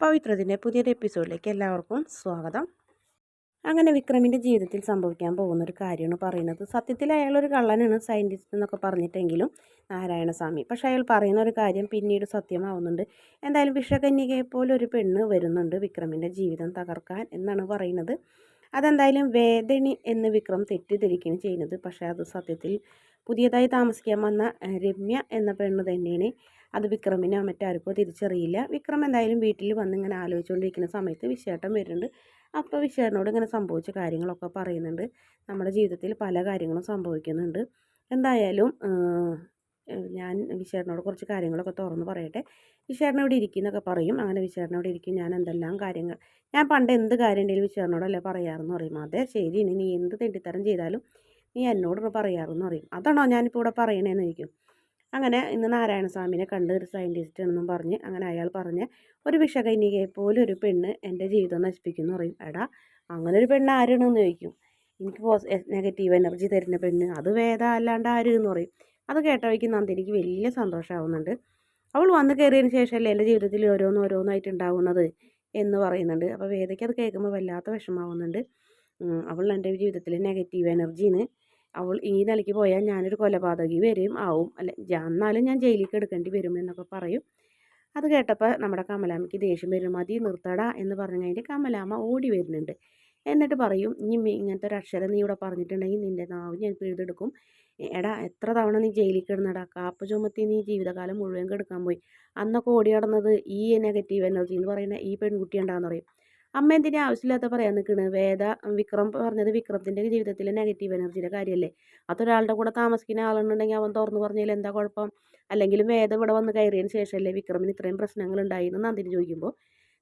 പവിത്രത്തിന്റെ പുതിയൊരു എപ്പിസോഡിലേക്ക് എല്ലാവർക്കും സ്വാഗതം. അങ്ങനെ വിക്രമിന്റെ ജീവിതത്തിൽ സംഭവിക്കാൻ പോകുന്ന ഒരു കാര്യമാണ് പറയുന്നത്. സത്യത്തിൽ അയാളൊരു കള്ളനാണ് സയന്റിസ്റ്റ് എന്നൊക്കെ പറഞ്ഞിട്ടെങ്കിലും നാരായണസ്വാമി. പക്ഷെ അയാൾ പറയുന്ന ഒരു കാര്യം പിന്നീട് സത്യമാവുന്നുണ്ട്. എന്തായാലും വിഷകന്യകയെ പോലെ ഒരു പെണ്ണ് വരുന്നുണ്ട് വിക്രമിന്റെ ജീവിതം തകർക്കാൻ എന്നാണ് പറയുന്നത്. അതെന്തായാലും വേദനി എന്ന് വിക്രം തെറ്റിദ്ധരിക്കുകയാണ് ചെയ്യുന്നത്. പക്ഷേ അത് സത്യത്തിൽ പുതിയതായി താമസിക്കാൻ വന്ന രമ്യ എന്ന പെണ്ണ് തന്നെയാണ്. അത് വിക്രമിനോ മറ്റാർക്കോ തിരിച്ചറിയില്ല. വിക്രം എന്തായാലും വീട്ടിൽ വന്ന് ഇങ്ങനെ ആലോചിച്ചുകൊണ്ടിരിക്കുന്ന സമയത്ത് വിശേഷം വരുന്നുണ്ട്. അപ്പോൾ വിശേഷനോട് ഇങ്ങനെ സംഭവിച്ച കാര്യങ്ങളൊക്കെ പറയുന്നുണ്ട്. നമ്മുടെ ജീവിതത്തിൽ പല കാര്യങ്ങളും സംഭവിക്കുന്നുണ്ട്. എന്തായാലും ഞാൻ വിശേഷനോട് കുറച്ച് കാര്യങ്ങളൊക്കെ തുറന്ന് പറയട്ടെ. വിശേഷനോട് ഇരിക്കുന്നൊക്കെ പറയും. അങ്ങനെ വിശേഷനോട് ഇരിക്കും. ഞാൻ എന്തെല്ലാം കാര്യങ്ങൾ ഞാൻ പണ്ട് എന്ത് കാര്യം ഉണ്ടെങ്കിലും വിശേഷനോടല്ലേ പറയാറെന്ന് പറയും. അതെ ശരി. ഇനി നീ എന്ത് തെണ്ടിത്തരം ചെയ്താലും നീ എന്നോട് പറയാറെന്ന് പറയും. അതാണോ ഞാനിപ്പോൾ ഇവിടെ പറയണേന്ന് ചോദിക്കും. അങ്ങനെ ഇന്ന് നാരായണ സ്വാമിനെ കണ്ട് ഒരു സയന്റിസ്റ്റ് എന്നും പറഞ്ഞ് അങ്ങനെ അയാൾ പറഞ്ഞ് ഒരു വിഷകൈനികയെ പോലെ ഒരു പെണ്ണ് എന്റെ ജീവിതം നശിപ്പിക്കുന്നു പറയും. എടാ അങ്ങനെ ഒരു പെണ്ണ് ആരാണെന്ന് ചോദിക്കും? എനിക്ക് പോസ് നെഗറ്റീവ് എനർജി തരുന്ന പെണ്ണ് അത് വേദ അല്ലാണ്ട് ആര്? എന്ന് പറയും. അത് കേട്ട വയ്ക്ക് നന്ദിനിക്ക് വലിയ സന്തോഷമാവുന്നുണ്ട്. അവൾ വന്ന് കയറിയതിന് ശേഷമല്ലേ എന്റെ ജീവിതത്തിൽ ഓരോന്ന് ഓരോന്നായിട്ട് ഉണ്ടാവുന്നത് എന്ന് പറയുന്നുണ്ട്. അപ്പോൾ വേദയ്ക്ക് അത് കേൾക്കുമ്പോൾ വല്ലാത്ത വിഷമാവുന്നുണ്ട് അവൾ എന്റെ ജീവിതത്തിൽ നെഗറ്റീവ് എനർജിന്ന് അവൾ ഈ നിലയ്ക്ക് പോയാൽ ഞാനൊരു കൊലപാതകി വരും ആവും. അല്ലെ എന്നാലും ഞാൻ ജയിലിലേക്ക് എടുക്കേണ്ടി വരും എന്നൊക്കെ പറയും. അത് കേട്ടപ്പോൾ നമ്മുടെ കമലാമ്മയ്ക്ക് ദേഷ്യം വരും. മതി നിർത്തടാ എന്ന് പറഞ്ഞു കഴിഞ്ഞിട്ട് കമലാമ്മ ഓടി വരുന്നുണ്ട്. എന്നിട്ട് പറയും ഇനി ഇങ്ങനത്തെ ഒരു അക്ഷരം നീ ഇവിടെ പറഞ്ഞിട്ടുണ്ടെങ്കിൽ നിന്റെ നാവ് ഞാൻ പിഴുതെടുക്കും. എടാ എത്ര തവണ നീ ജയിലിൽ കിടന്നടാ? കാപ്പ് ചുമത്തി നീ ജീവിതകാലം മുഴുവൻ കെടുക്കാൻ പോയി. അന്നൊക്കെ ഓടി നടന്നത് ഈ നെഗറ്റീവ് എനർജി എന്ന് പറയുന്ന ഈ പെൺകുട്ടി ഉണ്ടാകുന്ന പറയും. അമ്മ എന്തിനാ ആവശ്യമില്ലാത്ത പറയാൻ നിൽക്കുന്നത് വേദ വിക്രം പറഞ്ഞത് വിക്രത്തിന്റെ ജീവിതത്തിലെ നെഗറ്റീവ് എനർജിയുടെ കാര്യമല്ലേ അതൊരാളുടെ കൂടെ താമസിക്കുന്ന ആളുണ്ടെങ്കിൽ അവൻ തുറന്നു പറഞ്ഞാൽ എന്താ കുഴപ്പം? അല്ലെങ്കിലും വേദ ഇവിടെ വന്ന് കയറിയതിന് ശേഷമല്ലേ വിക്രമിന് ഇത്രയും പ്രശ്നങ്ങൾ ഉണ്ടായിരുന്നു നന്ദിനി ചോദിക്കുമ്പോൾ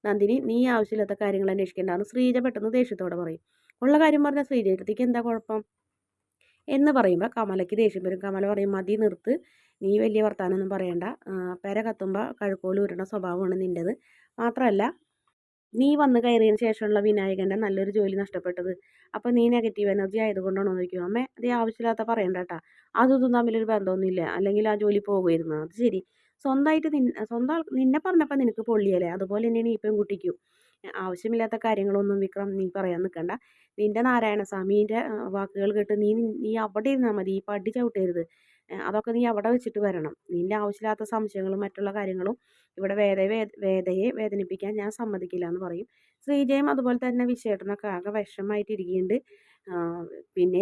നന്ദിനി നീ ആവശ്യമില്ലാത്ത കാര്യങ്ങൾ അന്വേഷിക്കേണ്ടതാണ്. ശ്രീജ പെട്ടെന്ന് ദേഷ്യത്തോടെ പറയും. ഉള്ള കാര്യം പറഞ്ഞാൽ ശ്രീജയത്തേക്ക് എന്താ കുഴപ്പം? എന്ന് പറയുമ്പോൾ കമലയ്ക്ക് ദേഷ്യം വരും. കമല പറയും മതി നിർത്ത്. നീ വലിയ വർത്താനൊന്നും പറയണ്ട. പെര കത്തുമ്പോൾ കഴുക്കോൽ ഉരുണ സ്വഭാവമാണ് നിന്റെത് മാത്രമല്ല നീ വന്ന് കയറിയതിന് ശേഷമുള്ള വിനായകന്റെ നല്ലൊരു ജോലി നഷ്ടപ്പെട്ടത്. അപ്പോൾ നീ നെഗറ്റീവ് എനർജി ആയതുകൊണ്ടാണോ ചോദിക്കും അമ്മേ അത് ആവശ്യമില്ലാത്ത പറയണ്ട കേട്ടാ. അതൊന്നും തമ്മിലൊരു ബന്ധമൊന്നുമില്ല. അല്ലെങ്കിൽ ആ ജോലി പോകുമായിരുന്നു. അത് ശരി. സ്വന്തമായിട്ട് നിന്നെ സ്വന്തം നിന്നെ പറഞ്ഞപ്പോൾ നിനക്ക് പൊള്ളിയല്ലേ? അതുപോലെ തന്നെയാണ് ഈ പെൺകുട്ടിക്കും ആവശ്യമില്ലാത്ത കാര്യങ്ങളൊന്നും വിക്രം നീ പറയാൻ നിൽക്കണ്ട നിന്റെ നാരായണസ്വാമീന്റെ വാക്കുകൾ കേട്ട് നീ നീ അവിടെ ഇരുന്നാൽ മതി. ഈ പടി ചവിട്ടരുത്. അതൊക്കെ നീ അവിടെ വെച്ചിട്ട് വരണം. നിന്റെ ആവശ്യമില്ലാത്ത സംശയങ്ങളും മറ്റുള്ള കാര്യങ്ങളും ഇവിടെ വേദ വേദയെ വേദനിപ്പിക്കാൻ ഞാൻ സമ്മതിക്കില്ല എന്ന് പറയും. ശ്രീജയും അതുപോലെ തന്നെ വിശേഷനൊക്കെ ആകെ വിഷമായിട്ടിരിക്കുന്നുണ്ട്. പിന്നെ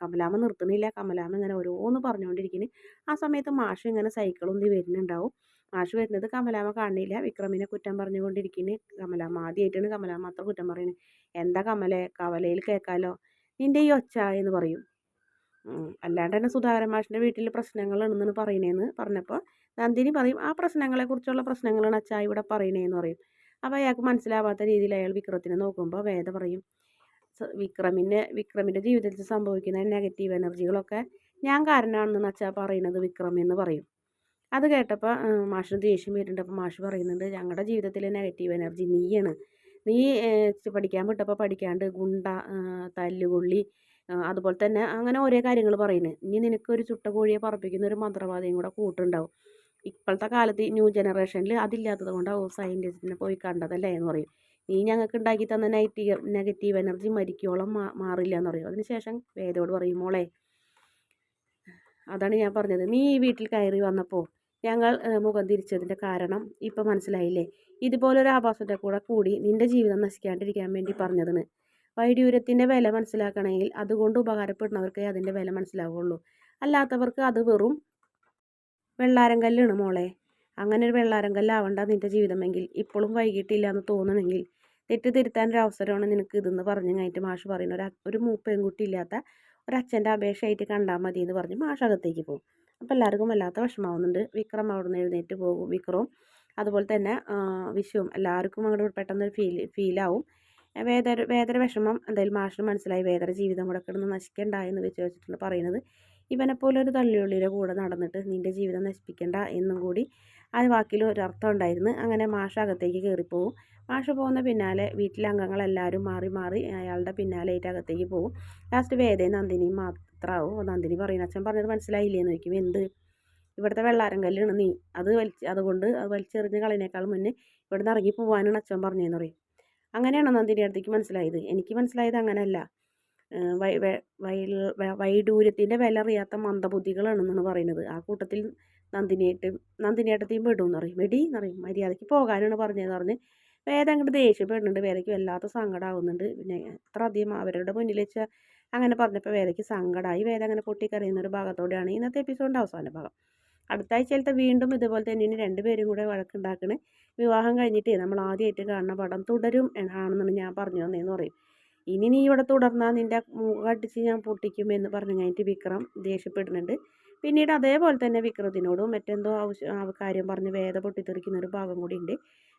കമലാമ്മ നിർത്തുന്നില്ല. കമലാമ്മ ഇങ്ങനെ ഓരോന്ന് പറഞ്ഞുകൊണ്ടിരിക്കുന്നു. ആ സമയത്ത് മാഷ് ഇങ്ങനെ സൈക്കിളൊന്തി വരുന്നുണ്ടാവും. മാഷ് വരുന്നത് കമലാമ്മ കാണില്ല വിക്രമിനെ കുറ്റം പറഞ്ഞുകൊണ്ടിരിക്കുന്നു. കമലാമ്മ ആദ്യമായിട്ടാണ് കമലാമ്മ അത്ര കുറ്റം പറയുന്നത്. എന്താ കമലെ കവലയിൽ കേൾക്കാലോ? നിന്റെ ഈ ഒച്ച എന്ന് പറയും. അല്ലാണ്ട് തന്നെ സുധാകരൻ മാഷിന്റെ വീട്ടിൽ പ്രശ്നങ്ങളുണ്ടെന്ന് പറയണേന്ന് പറഞ്ഞപ്പോൾ നന്ദിനി പറയും ആ പ്രശ്നങ്ങളെക്കുറിച്ചുള്ള പ്രശ്നങ്ങളാണ് അച്ഛാ ഇവിടെ പറയണേന്ന് പറയും. അപ്പോൾ അയാൾക്ക് മനസ്സിലാവാത്ത രീതിയിൽ അയാൾ വിക്രത്തിനെ നോക്കുമ്പോൾ വേദ പറയും വിക്രമിന്റെ വിക്രമിന്റെ ജീവിതത്തിൽ സംഭവിക്കുന്ന നെഗറ്റീവ് എനർജികളൊക്കെ ഞാൻ കാരണമാണെന്ന് അച്ഛാ പറയുന്നത് വിക്രം എന്ന് പറയും. അത് കേട്ടപ്പോൾ മാഷിന് ദേഷ്യം വരുന്നുണ്ട്. അപ്പോൾ മാഷ് പറയുന്നുണ്ട് ഞങ്ങളുടെ ജീവിതത്തിലെ നെഗറ്റീവ് എനർജി നീയാണ്. നീ പഠിക്കാൻ വിട്ടപ്പോൾ പഠിക്കാണ്ട് ഗുണ്ട തല്ലുകൊള്ളി അതുപോലെ തന്നെ അങ്ങനെ ഓരോ കാര്യങ്ങൾ പറയുന്നത് ഇനി നിനക്കൊരു ചുട്ട കോഴിയെ പറപ്പിക്കുന്ന ഒരു മന്ത്രവാദിയും കൂടെ കൂട്ടുണ്ടാവും. ഇപ്പോഴത്തെ കാലത്ത് ന്യൂ ജനറേഷനിൽ അതില്ലാത്തത് കൊണ്ടാവും സയന്റിസ്റ്റിനെ പോയി കണ്ടതല്ലേ എന്ന് പറയും. നീ ഞങ്ങൾക്ക് ഉണ്ടാക്കി തന്ന നെഗറ്റീവ് നെഗറ്റീവ് എനർജി മരിക്കോളം മാ മാറില്ല എന്ന് പറയും അതിനുശേഷം വേദയോട് പറയും മോളെ അതാണ് ഞാൻ പറഞ്ഞത്. നീ ഈ വീട്ടിൽ കയറി വന്നപ്പോൾ ഞങ്ങൾ മുഖം തിരിച്ചതിന്റെ കാരണം ഇപ്പം മനസ്സിലായില്ലേ? ഇതുപോലൊരു ആഭാസത്തെ കൂടെ കൂടി നിന്റെ ജീവിതം നശിക്കാണ്ടിരിക്കാൻ വേണ്ടി പറഞ്ഞതിന്. വൈഡ്യൂരത്തിന്റെ വില മനസ്സിലാക്കണമെങ്കിൽ അതുകൊണ്ട് ഉപകാരപ്പെടുന്നവർക്കേ അതിന്റെ വില മനസ്സിലാവുള്ളൂ. അല്ലാത്തവർക്ക് അത് വെറും വെള്ളാരം കല്ലാണ് മോളെ. അങ്ങനെ ഒരു വെള്ളാരം കല്ലാവണ്ട നിന്റെ ജീവിതമെങ്കിൽ. ഇപ്പോഴും വൈകിട്ടില്ല എന്ന് തോന്നണമെങ്കിൽ. തെറ്റ് തിരുത്താൻ ഒരു അവസരമാണ് നിനക്ക് ഇതെന്ന് പറഞ്ഞു കഴിഞ്ഞിട്ട് മാഷ് പറയുന്ന. ഒരു ഒരു മൂപ്പെൺകുട്ടി ഇല്ലാത്ത ഒരച്ഛന്റെ അപേക്ഷയായിട്ട് കണ്ടാൽ മതി എന്ന് പറഞ്ഞ് മാഷ് അകത്തേക്ക് പോകും. അപ്പോൾ എല്ലാവർക്കും വല്ലാത്ത വിഷമാവുന്നുണ്ട് വിക്രം അവിടെ നിന്ന് എഴുന്നേറ്റ് പോകും. വിക്രവും അതുപോലെ തന്നെ വിഷുവും എല്ലാവർക്കും അങ്ങോട്ട് പെട്ടെന്നൊരു ഫീൽ ഫീലാവും. വേദന വേദന വിഷമം എന്തായാലും മാഷിന് മനസ്സിലായി. വേദന ജീവിതം കൂടെ കിടന്ന് നശിക്കണ്ട എന്ന് വെച്ച് വെച്ചിട്ടുണ്ട് പറയുന്നത്. ഇവനെപ്പോലെ ഒരു തള്ളിയുള്ളിയുടെ കൂടെ നടന്നിട്ട് നിന്റെ ജീവിതം നശിപ്പിക്കണ്ട എന്നും കൂടി ആ വാക്കിൽ ഒരർത്ഥം ഉണ്ടായിരുന്നു. അങ്ങനെ മാഷ അകത്തേക്ക് കയറിപ്പോവും. മാഷ പോകുന്ന പിന്നാലെ വീട്ടിലെ അംഗങ്ങളെല്ലാവരും മാറി മാറി അയാളുടെ പിന്നാലെയായിട്ട് അകത്തേക്ക് പോകും ലാസ്റ്റ് വേദയും നന്ദിനിയും മാത്രമാവും. നന്ദിനി പറയുന്ന അച്ഛൻ പറഞ്ഞത് മനസ്സിലായില്ലേ? എന്ന് ചോദിക്കും എന്ത്? ഇവിടുത്തെ വെള്ളാരം കല്ലാണ് നീ. അത് വലിച്ച് അതുകൊണ്ട് അത് വലിച്ചെറിഞ്ഞ് കളയിനേക്കാൾ മുന്നേ ഇവിടുന്ന് ഇറങ്ങി പോകാനാണ് അച്ഛൻ പറഞ്ഞതെന്ന് പറയും. അങ്ങനെയാണോ നന്ദിന്റെ അടുത്തേക്ക് മനസ്സിലായത്? എനിക്ക് മനസ്സിലായത് അങ്ങനെയല്ല. വൈഡൂര്യത്തിന്റെ വില അറിയാത്ത മന്ദബുദ്ധികളാണെന്നാണ് പറയുന്നത്. ആ കൂട്ടത്തിൽ നന്ദിനിയായിട്ട് നന്ദിനിയേട്ടത്തെയും പെടുമെന്ന് പറയും വെടി എന്ന് പറയും മര്യാദയ്ക്ക് പോകാനാണ് പറഞ്ഞതെന്ന് പറഞ്ഞ് വേദം അങ്ങോട്ട് ദേഷ്യപ്പെടുന്നുണ്ട് വേദയ്ക്ക് വല്ലാത്ത സങ്കടമാവുന്നുണ്ട് പിന്നെ എത്ര അധികം അവരുടെ മുന്നിൽ വെച്ചാൽ അങ്ങനെ പറഞ്ഞപ്പോൾ വേദയ്ക്ക് സങ്കടമായി വേദം അങ്ങനെ പൊട്ടിക്കറിയുന്ന ഒരു ഭാഗത്തോടെയാണ് ഇന്നത്തെ എപ്പിസോഡിന്റെ അവസാന ഭാഗം. അടുത്ത ആഴ്ചയിലത്തെ വീണ്ടും ഇതുപോലെ തന്നെ തന്നെയാണ് രണ്ടുപേരും കൂടെ വഴക്കുണ്ടാക്കണേ. വിവാഹം കഴിഞ്ഞിട്ട് നമ്മൾ ആദ്യമായിട്ട് കാണുന്ന പടം തുടരും ആണെന്നാണ് ഞാൻ പറഞ്ഞു തന്നേന്ന് പറയും. ഇനി നീ ഇവിടെ തുടർന്നാൽ നിന്റെ മുഖടിച്ച് ഞാൻ പൊട്ടിക്കും എന്ന് പറഞ്ഞു കഴിഞ്ഞിട്ട് വിക്രം ദേഷ്യപ്പെടുന്നുണ്ട്. പിന്നീട് അതേപോലെ തന്നെ വിക്രത്തിനോടും മറ്റെന്തോ ആവശ്യം കാര്യം പറഞ്ഞ് വേദ പൊട്ടിത്തെറിക്കുന്ന ഒരു ഭാഗം കൂടി ഉണ്ട്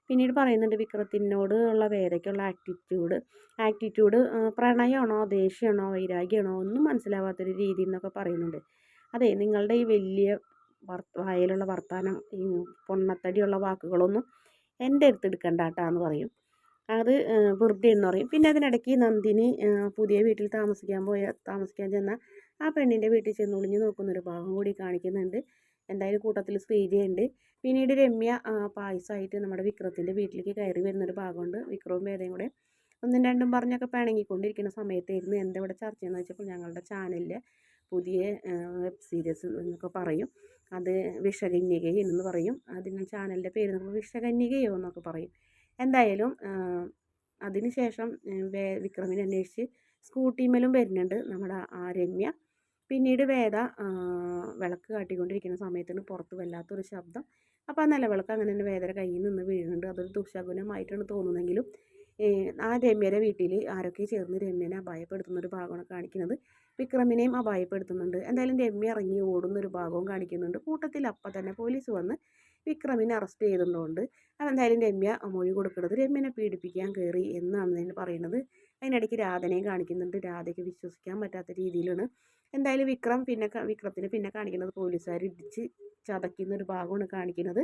പിന്നീട് പറയുന്നുണ്ട് വിക്രത്തിനോട് ഉള്ള വേദയ്ക്കുള്ള ആറ്റിറ്റ്യൂഡ് ആറ്റിറ്റ്യൂഡ് പ്രണയമാണോ ദേഷ്യമാണോ വൈരാഗ്യമാണോ ഒന്നും മനസ്സിലാവാത്തൊരു രീതി എന്നൊക്കെ പറയുന്നുണ്ട്. അതെ നിങ്ങളുടെ ഈ വലിയ വായിലുള്ള വർത്താനം ഈ പൊണ്ണത്തടിയുള്ള വാക്കുകളൊന്നും എന്റെ അടുത്ത് എടുക്കണ്ട കേട്ടാന്ന് പറയും. അത് വെറുതെ എന്ന് പറയും. പിന്നെ അതിനിടയ്ക്ക് നന്ദിനി പുതിയ വീട്ടിൽ താമസിക്കാൻ പോയ താമസിക്കാൻ ചെന്ന ആ പെണ്ണിന്റെ വീട്ടിൽ ചെന്ന് നോക്കുന്ന ഒരു ഭാഗം കൂടി കാണിക്കുന്നുണ്ട്. എന്തായാലും കൂട്ടത്തിൽ ശ്രീജയുണ്ട്. പിന്നീട് രമ്യ പായസമായിട്ട് നമ്മുടെ വിക്രത്തിന്റെ വീട്ടിലേക്ക് കയറി വരുന്നൊരു ഭാഗമുണ്ട്. വിക്രവും വേദയും കൂടെ ഒന്നും രണ്ടും പറഞ്ഞൊക്കെ പിണങ്ങിക്കൊണ്ടിരിക്കുന്ന സമയത്തായിരുന്നു എന്താ ഇവിടെ ചർച്ച ചെയ്യുന്നത് വെച്ചപ്പോൾ ഞങ്ങളുടെ ചാനലിൽ പുതിയ വെബ് സീരീസ് എന്നൊക്കെ പറയും. അത് വിഷകന്യകയോ എന്ന് പറയും. അതിന് ചാനലിന്റെ പേര് നമ്മൾ വിഷകന്യകയോ എന്നൊക്കെ പറയും. എന്തായാലും അതിന് ശേഷം വിക്രമിനെ അന്വേഷിച്ച് സ്കൂട്ടിമേലും വരുന്നുണ്ട് നമ്മുടെ ആ രമ്യ പിന്നീട് വേദ വിളക്ക് കാട്ടിക്കൊണ്ടിരിക്കുന്ന സമയത്തിന് പുറത്ത് വല്ലാത്തൊരു ശബ്ദം. അപ്പോൾ ആ നിലവിളക്ക് അങ്ങനെ തന്നെ വേദന കയ്യിൽ നിന്ന് വീഴുന്നുണ്ട്. അതൊരു ദുശകുനമായിട്ടാണ് തോന്നുന്നതെങ്കിലും ആ രമ്യയുടെ വീട്ടിൽ ആരൊക്കെ ചേർന്ന് രമ്യനെ അപായപ്പെടുത്തുന്ന ഒരു ഭാഗമാണ് കാണിക്കുന്നത്. വിക്രമിനെയും അപായപ്പെടുത്തുന്നുണ്ട് എന്തായാലും രമ്യ ഇറങ്ങി ഓടുന്ന ഒരു ഭാഗവും കാണിക്കുന്നുണ്ട്. കൂട്ടത്തിൽ അപ്പം തന്നെ പോലീസ് വന്ന് വിക്രമിനെ അറസ്റ്റ് ചെയ്തുകൊണ്ട് എന്തായാലും രമ്യ മൊഴി കൊടുക്കുന്നത് രമ്യനെ പീഡിപ്പിക്കാൻ കയറി എന്നാണ് ഞാൻ പറയുന്നത്. അതിനിടയ്ക്ക് രാധനയും കാണിക്കുന്നുണ്ട്. രാധയ്ക്ക് വിശ്വസിക്കാൻ പറ്റാത്ത രീതിയിലാണ്. എന്തായാലും വിക്രം പിന്നെ വിക്രത്തിന് പിന്നെ കാണിക്കുന്നത് പോലീസുകാർ ഇടിച്ച് ചതയ്ക്കുന്ന ഒരു ഭാഗമാണ് കാണിക്കുന്നത്.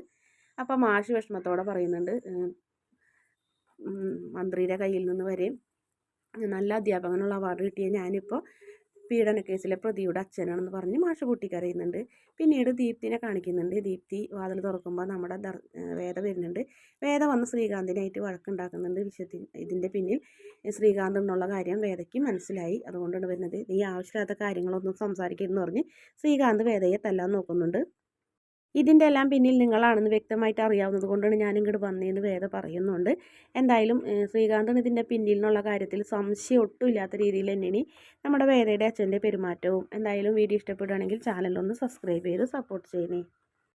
അപ്പം മാഷ് വിഷമത്തോടെ പറയുന്നുണ്ട് മന്ത്രിയുടെ കയ്യിൽ നിന്ന് വരെ നല്ല അധ്യാപകനുള്ള അവാർഡ് കിട്ടിയ ഞാനിപ്പോൾ പീഡന കേസിലെ പ്രതിയുടെ അച്ഛനാണെന്ന് പറഞ്ഞ് മാഷ് പൊട്ടിക്കരയുന്നുണ്ട് പിന്നീട് ദീപ്തിനെ കാണിക്കുന്നുണ്ട്. ദീപ്തി വാതിൽ തുറക്കുമ്പോൾ നമ്മുടെ ദർ വേദ വരുന്നുണ്ട്. വേദ വന്ന് ശ്രീകാന്തിനായിട്ട് വഴക്കുണ്ടാക്കുന്നുണ്ട് വിഷയത്തിൽ ഇതിന്റെ പിന്നിൽ. ശ്രീകാന്ത് എന്നുള്ള കാര്യം വേദയ്ക്ക് മനസ്സിലായി. അതുകൊണ്ടാണ് വരുന്നത്. നീ ആവശ്യമില്ലാത്ത കാര്യങ്ങളൊന്നും സംസാരിക്കരുതെന്ന് പറഞ്ഞ് ശ്രീകാന്ത് വേദയെ തല്ലാൻ നോക്കുന്നുണ്ട്. ഇതിന്റെ എല്ലാം പിന്നിൽ നിങ്ങളാണെന്ന് വ്യക്തമായിട്ട് അറിയാവുന്നത് കൊണ്ടാണ് ഞാൻ ഇങ്ങോട്ട് വന്നതെന്ന് വേദ പറയുന്നുണ്ട്. എന്തായാലും ശ്രീകാന്തൻ ഇതിന്റെ പിന്നിൽ എന്നുള്ള കാര്യത്തിൽ സംശയം ഒട്ടും ഇല്ലാത്ത രീതിയിൽ തന്നെയാണ് നമ്മുടെ വേദയുടെ അച്ഛന്റെ പെരുമാറ്റവും. എന്തായാലും വീഡിയോ ഇഷ്ടപ്പെടുകയാണെങ്കിൽ ചാനലൊന്ന് സബ്സ്ക്രൈബ് ചെയ്ത് സപ്പോർട്ട് ചെയ്യണേ.